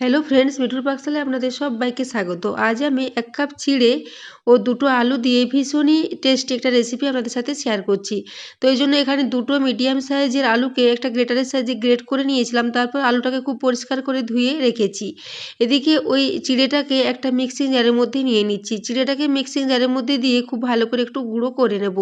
Hello friends মিঠুর পাকশালে আপনাদের সবাইকে স্বাগত। আজ আমি এক কাপ চিড়ে ও দুটো আলু দিয়ে ভীষণই টেস্টি একটা রেসিপি আপনাদের সাথে শেয়ার করছি। তো এই জন্য এখানে দুটো মিডিয়াম সাইজের আলুকে একটা গ্রেটারের সাইজে গ্রেট করে নিয়েছিলাম, তারপর আলুটাকে খুব পরিষ্কার করে ধুয়ে রেখেছি। এদিকে ওই চিড়েটাকে একটা মিক্সিং জারের মধ্যে নিয়ে নিচ্ছি। চিড়েটাকে মিক্সিং জারের মধ্যে দিয়ে খুব ভালো করে একটু গুঁড়ো করে নেব।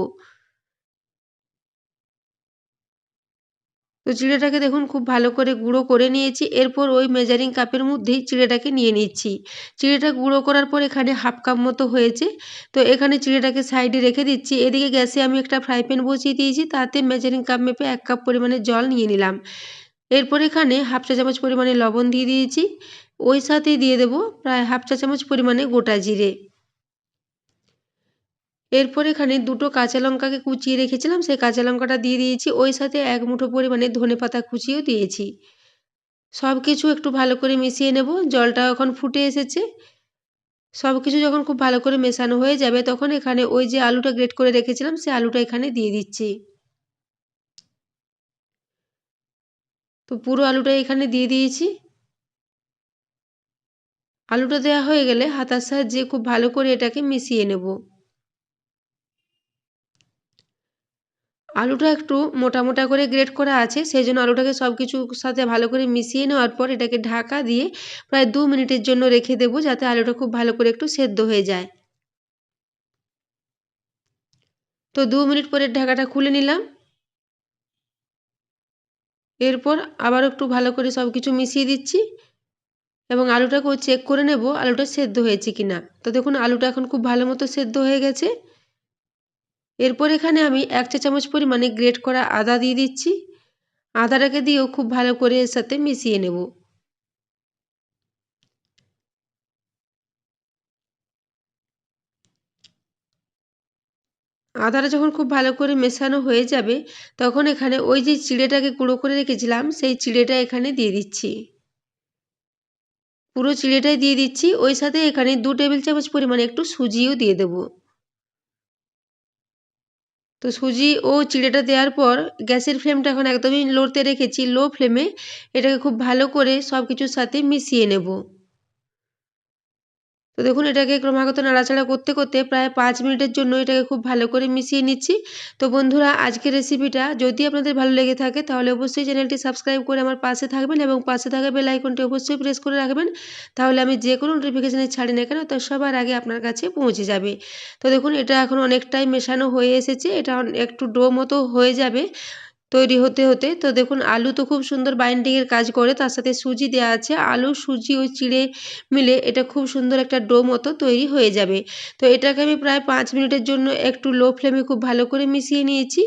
তো চিড়েটাকে দেখুন খুব ভালো করে গুঁড়ো করে নিয়েছি। এরপর ওই মেজারিং কাপের মধ্যেই চিড়েটাকে নিয়ে নিচ্ছি। চিড়েটা গুঁড়ো করার পর এখানে হাফ কাপ মতো হয়েছে। তো এখানে চিড়েটাকে সাইডে রেখে দিচ্ছি। এদিকে গ্যাসে আমি একটা ফ্রাই প্যান বসিয়ে দিয়েছি। তাতে মেজারিং কাপ মেপে এক কাপ পরিমাণে জল নিয়ে নিলাম। এরপর এখানে হাফ চা চামচ পরিমাণে লবণ দিয়ে দিয়েছি। ওই সাথেই দিয়ে দেবো প্রায় হাফ চা চামচ পরিমাণে গোটা জিরে। এরপর এখানে দুটো কাঁচা লঙ্কাকে কুচিয়ে রেখেছিলাম, সেই কাঁচা লঙ্কাটা দিয়ে দিয়েছি। ওই সাথে এক মুঠো পরিমাণে ধনে পাতা কুচিয়েও দিয়েছি। সব কিছু একটু ভালো করে মিশিয়ে নেব জলটা এখন ফুটে এসেছে। সব কিছু যখন খুব ভালো করে মেশানো হয়ে যাবে, তখন এখানে ওই যে আলুটা গ্রেট করে রেখেছিলাম সেই আলুটা এখানে দিয়ে দিচ্ছি। তো পুরো আলুটা এখানে দিয়ে দিয়েছি। আলুটা দেওয়া হয়ে গেলে হাতার সাহায্যে খুব ভালো করে এটাকে মিশিয়ে নেব। আলুটা একটু মোটা মোটা করে গ্রেট করা আছে সেই জন্য আলুটাকে সব কিছুর সাথে ভালো করে মিশিয়ে নেওয়ার পর এটাকে ঢাকা দিয়ে প্রায় দু মিনিটের জন্য রেখে দেবো, যাতে আলুটা খুব ভালো করে একটু সেদ্ধ হয়ে যায়। তো দু মিনিট পরে ঢাকাটা খুলে নিলাম। এরপর আবার একটু ভালো করে সব কিছু মিশিয়ে দিচ্ছি এবং আলুটাকেও চেক করে নেব আলুটা সেদ্ধ হয়েছে কি না তো দেখুন, আলুটা এখন খুব ভালো মতো সেদ্ধ হয়ে গেছে। এরপর এখানে আমি এক চা চামচ পরিমাণে গ্রেট করা আদা দিয়ে দিচ্ছি। আদাটাকে দিয়েও খুব ভালো করে এর সাথে মিশিয়ে নেব। আদাটা যখন খুব ভালো করে মেশানো হয়ে যাবে, তখন এখানে ওই যে চিড়েটাকে গুঁড়ো করে রেখেছিলাম, সেই চিড়েটা এখানে দিয়ে দিচ্ছি। পুরো চিড়েটাই দিয়ে দিচ্ছি, ওই সাথে এখানে দু টেবিল চামচ পরিমাণে একটু সুজিও দিয়ে দেবো। তো সুজি ও চিড়েটা দেওয়ার পর গ্যাসের ফ্লেমটা এখন একদমই লোতে রেখেছি, লো ফ্লেমে। এটাকে খুব ভালো করে সব কিছুর সাথে মিশিয়ে নেব। তো দেখুন, এটাকে ক্রমাগত নাড়াচাড়া করতে করতে প্রায় পাঁচ মিনিটের জন্য এটাকে খুব ভালো করে মিশিয়ে নিচ্ছি। তো বন্ধুরা, আজকের রেসিপিটা যদি আপনাদের ভালো লেগে থাকে, তাহলে অবশ্যই চ্যানেলটি সাবস্ক্রাইব করে আমার পাশে থাকবেন এবং পাশে থাকা বেল আইকনটি অবশ্যই প্রেস করে রাখবেন। তাহলে আমি যে কোনো নোটিফিকেশানে ছাড়ি না কেন, তো সবার আগে আপনার কাছে পৌঁছে যাবে। তো দেখুন, এটা এখন অনেকটাই মেশানো হয়ে এসেছে। এটা একটু ডো মতো হয়ে যাবে। তৈরি হতে হতে। তো দেখুন, আলু তো খুব সুন্দর বাইন্ডিংয়ের কাজ করে, তার সাথে সুজি দেওয়া আছে। আলু, সুজি ওই চিড়ে মিলে এটা খুব সুন্দর একটা ডো মতো তৈরি হয়ে যাবে। তো এটাকে আমি প্রায় পাঁচ মিনিটের জন্য একটু লো ফ্লেমে খুব ভালো করে মিশিয়ে নিয়েছি।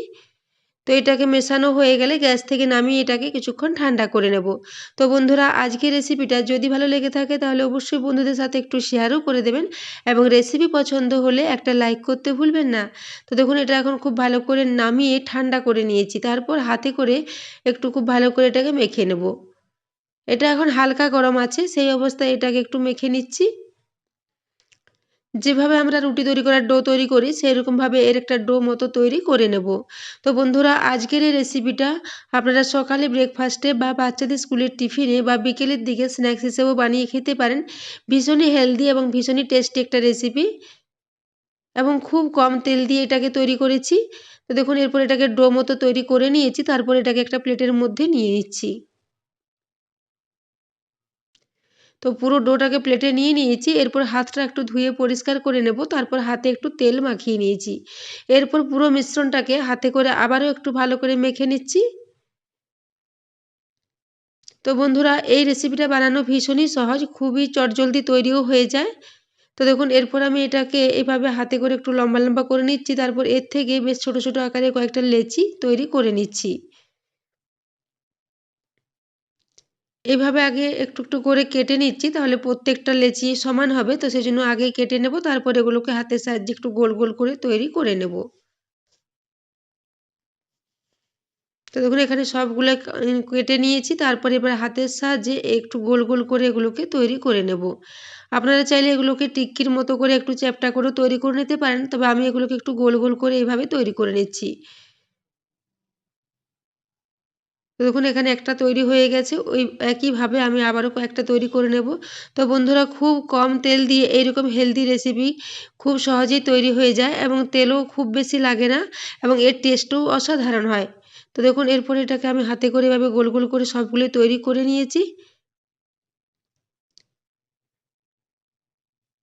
তো এটাকে মেশানো হয়ে গেলে গ্যাস থেকে নামিয়ে এটাকে কিছুক্ষণ ঠান্ডা করে নেব। তো বন্ধুরা, আজকের রেসিপিটা যদি ভালো লেগে থাকে তাহলে অবশ্যই বন্ধুদের সাথে একটু শেয়ারও করে দেবেন এবং রেসিপি পছন্দ হলে একটা লাইক করতে ভুলবেন না। তো দেখুন, এটা এখন খুব ভালো করে নামিয়ে ঠান্ডা করে নিয়েছি। তারপর হাতে করে একটু খুব ভালো করে এটাকে মেখে নেব। এটা এখন হালকা গরম আছে, সেই অবস্থায় এটাকে একটু মেখে নিচ্ছি। যেভাবে আমরা রুটি তৈরি করার ডো তৈরি করি সেরকমভাবে এর একটা ডো মতো তৈরি করে নেব। তো বন্ধুরা, আজকের এই রেসিপিটা আপনারা সকালে ব্রেকফাস্টে বা বাচ্চাদের স্কুলের টিফিনে বা বিকেলের দিকে স্ন্যাক্স হিসেবেও বানিয়ে খেতে পারেন। ভীষণই হেলদি এবং ভীষণই টেস্টি একটা রেসিপি এবং খুব কম তেল দিয়ে এটাকে তৈরি করেছি। তো দেখুন, এরপর এটাকে ডো মতো তৈরি করে নিয়েছি, তারপর এটাকে একটা প্লেটের মধ্যে নিয়ে নিচ্ছি। তো পুরো ডোটাকে প্লেটে নিয়ে নিয়েছি, এরপর হাতটা একটু ধুয়ে পরিষ্কার করে নেব, তারপর হাতে একটু তেল মাখিয়ে নিয়েছি। এরপর পুরো মিশ্রণটাকে হাতে করে আবারও একটু ভালো করে মেখে নিচ্ছি। তো বন্ধুরা, এই রেসিপিটা বানানো ভীষণই সহজ, খুবই চটজলদি তৈরিও হয়ে যায়। তো দেখুন, এরপর আমি এটাকে এভাবে হাতে করে একটু লম্বা লম্বা করে নিচ্ছি, তারপর এর থেকে বেশ ছোট ছোট আকারে কয়েকটা লেচি তৈরি করে নিচ্ছি। এইভাবে আগে একটু একটু করে কেটে নিচ্ছি, তাহলে প্রত্যেকটা লেচি সমান হবে। তো সেই জন্য আগে কেটে নেব, তারপর এগুলোকে হাতের সাহায্যে একটু গোল গোল করে তৈরি করে নেব। তো দেখুন, এখানে সবগুলো কেটে নিয়েছি, তারপরে এবার হাতের সাহায্যে একটু গোল গোল করে এগুলোকে তৈরি করে নেব। আপনারা চাইলে এগুলোকে টিক্কির মতো করে একটু চ্যাপটা করে তৈরি করে নিতে পারেন, তবে আমি এগুলোকে একটু গোল গোল করে এইভাবে তৈরি করে নিচ্ছি। তো দেখুন, এখানে একটা তৈরি হয়ে গেছে। ওই একইভাবে আমি আবারও কয়েকটা তৈরি করে নেব। তো বন্ধুরা, খুব কম তেল দিয়ে এইরকম হেলদি রেসিপি খুব সহজেই তৈরি হয়ে যায় এবং তেলও খুব বেশি লাগে না এবং এর টেস্টও অসাধারণ হয়। তো দেখুন, এরপর এটাকে আমি হাতে করে এভাবে গোল গোল করে সবগুলো তৈরি করে নিয়েছি।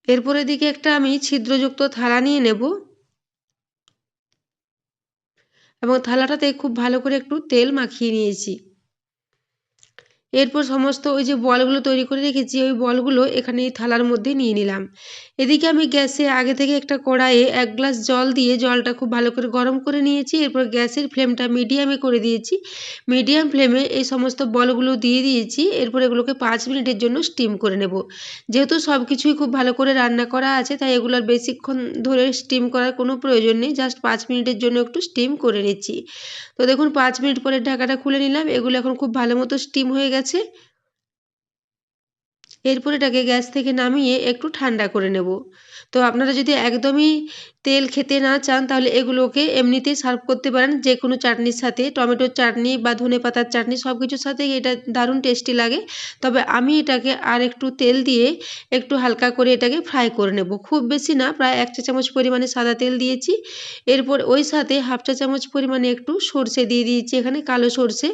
এরপরের দিকে একটা আমি ছিদ্রযুক্ত থালা নিয়ে নেব। এবং থালাটাতে খুব ভালো করে একটু তেল মাখিয়ে নিয়েছি। এরপর সমস্ত ওই যে বলগুলো তৈরি করে রেখেছি, ওই বলগুলো এখানে এই থালার মধ্যে নিয়ে নিলাম। এদিকে আমি গ্যাসে আগে থেকে একটা কড়াইয়ে এক গ্লাস জল দিয়ে জলটা খুব ভালো করে গরম করে নিয়েছি, এরপর গ্যাসের ফ্লেমটা মিডিয়ামে করে দিয়েছি। মিডিয়াম ফ্লেমে এই সমস্ত বলগুলো দিয়ে দিয়েছি, এরপর এগুলোকে পাঁচ মিনিটের জন্য স্টিম করে নেব। যেহেতু সব কিছুই খুব ভালো করে রান্না করা আছে, তাই এগুলোর বেশিক্ষণ ধরে স্টিম করার কোনো প্রয়োজন নেই, জাস্ট পাঁচ মিনিটের জন্য একটু স্টিম করে নিচ্ছি। তো দেখুন, পাঁচ মিনিট পরে ঢাকাটা খুলে নিলাম, এগুলো এখন খুব ভালো মতো স্টিম হয়ে গেছে। এরপর এটাকে গ্যাস থেকে নামিয়ে একটু ঠান্ডা করে নেব। তো আপনারা যদি একদমই তেল খেতে না চান, তাহলে এগুলোকে এমনিতেই সার্ভ করতে পারেন। যে কোনো চাটনির সাথে, টমেটোর চাটনি বা ধনে পাতার চাটনি সব কিছুর সাথে এটা দারুণ টেস্টি লাগে। তবে আমি এটাকে আর একটু তেল দিয়ে একটু হালকা করে এটাকে ফ্রাই করে নেব। খুব বেশি না, প্রায় এক চা চামচ পরিমাণে সাদা তেল দিয়েছি। এরপর ওই সাথে হাফ চা চামচ পরিমাণে একটু সর্ষে দিয়ে দিয়েছি, এখানে কালো সর্ষে।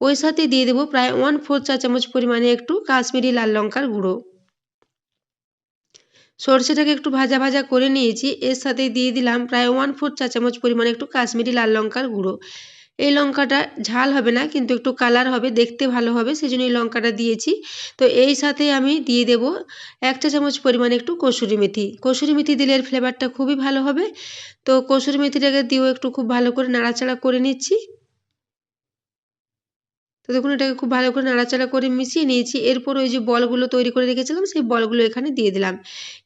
ওই সাথে দিয়ে দেবো প্রায় ওয়ান ফোর চা চামচ পরিমাণে একটু কাশ্মীরি লাল লঙ্কার গুঁড়ো। সর্ষেটাকে একটু ভাজা ভাজা করে নিয়েছি, এর সাথে দিয়ে দিলাম প্রায় ওয়ান ফোর চা চামচ পরিমাণে একটু কাশ্মীরি লাল লঙ্কার গুঁড়ো। এই লঙ্কাটা ঝাল হবে না, কিন্তু একটু কালার হবে, দেখতে ভালো হবে সেই জন্য এই লঙ্কাটা দিয়েছি। তো এই সাথে আমি দিয়ে দেব এক চা চামচ পরিমাণে একটু কসুরি মেথি। কসুরি মেথি দিলে এর ফ্লেভারটা খুবই ভালো হবে। তো কসুরি মেথিটাকে দিয়েও একটু খুব ভালো করে নাড়াচাড়া করে নিচ্ছি। তো দেখুন এটাকে খুব ভালো করে নাড়াচাড়া করে মিশিয়ে নিয়েছি। এরপর ওই যে বলগুলো তৈরি করে রেখেছিলাম, সেই বলগুলো এখানে দিয়ে দিলাম।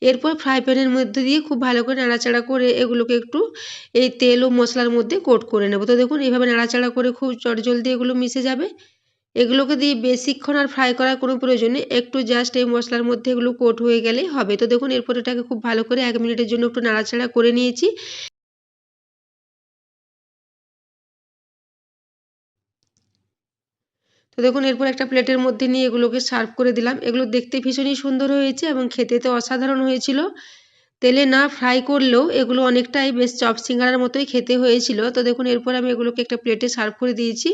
এরপর ফ্রাই প্যানের মধ্যে দিয়ে খুব ভালো করে নাড়াচাড়া করে এগুলোকে একটু এই তেল ও মশলার মধ্যে কোট করে নেব। তো দেখুন এইভাবে নাড়াচাড়া করে খুব চটজলদি এগুলো মিশে যাবে। এগুলোকে দিয়ে বেশিক্ষণ আর ফ্রাই করার কোনো প্রয়োজন নেই। একটু জাস্ট এই মশলার মধ্যে এগুলো কোট হয়ে গেলেই হবে। তো দেখুন, এরপর এটাকে খুব ভালো করে এক মিনিটের জন্য একটু নাড়াচাড়া করে নিয়েছি। তো দেখুন, এরপর একটা প্লেটের মধ্যে নিয়ে এগুলোকে সার্ভ করে দিলাম। এগুলো দেখতে ভীষণই সুন্দর হয়েছে এবং খেতে তো অসাধারণ হয়েছিল। তেলে না ফ্রাই করলেও এগুলো অনেকটাই বেশ চপ সিঙ্গারার মতোই খেতে হয়েছিল। তো দেখুন, এরপর আমি এগুলোকে একটা প্লেটে সার্ভ করে দিয়েছি।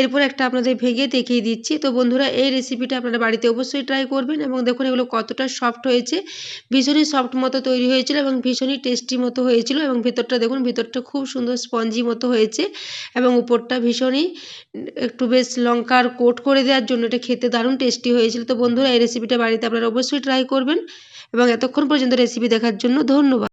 এরপর একটা আপনাদের ভেঙে দেখিয়ে দিচ্ছি। তো বন্ধুরা, এই রেসিপিটা আপনারা বাড়িতে অবশ্যই ট্রাই করবেন এবং দেখুন, এগুলো কতটা সফট হয়েছে। ভীষণই সফট মতো তৈরি হয়েছিল এবং ভীষণই টেস্টি মতো হয়েছিল এবং ভিতরটা দেখুন, ভিতরটা খুব সুন্দর স্পঞ্জি মতো হয়েছে এবং উপরটা ভীষণই একটু বেশ লঙ্কার কোট করে দেওয়ার জন্য এটা খেতে দারুণ টেস্টি হয়েছিল। তো বন্ধুরা, এই রেসিপিটা বাড়িতে আপনারা অবশ্যই ট্রাই করবেন। এবং এতক্ষণ পর্যন্ত রেসিপি দেখার জন্য ধন্যবাদ।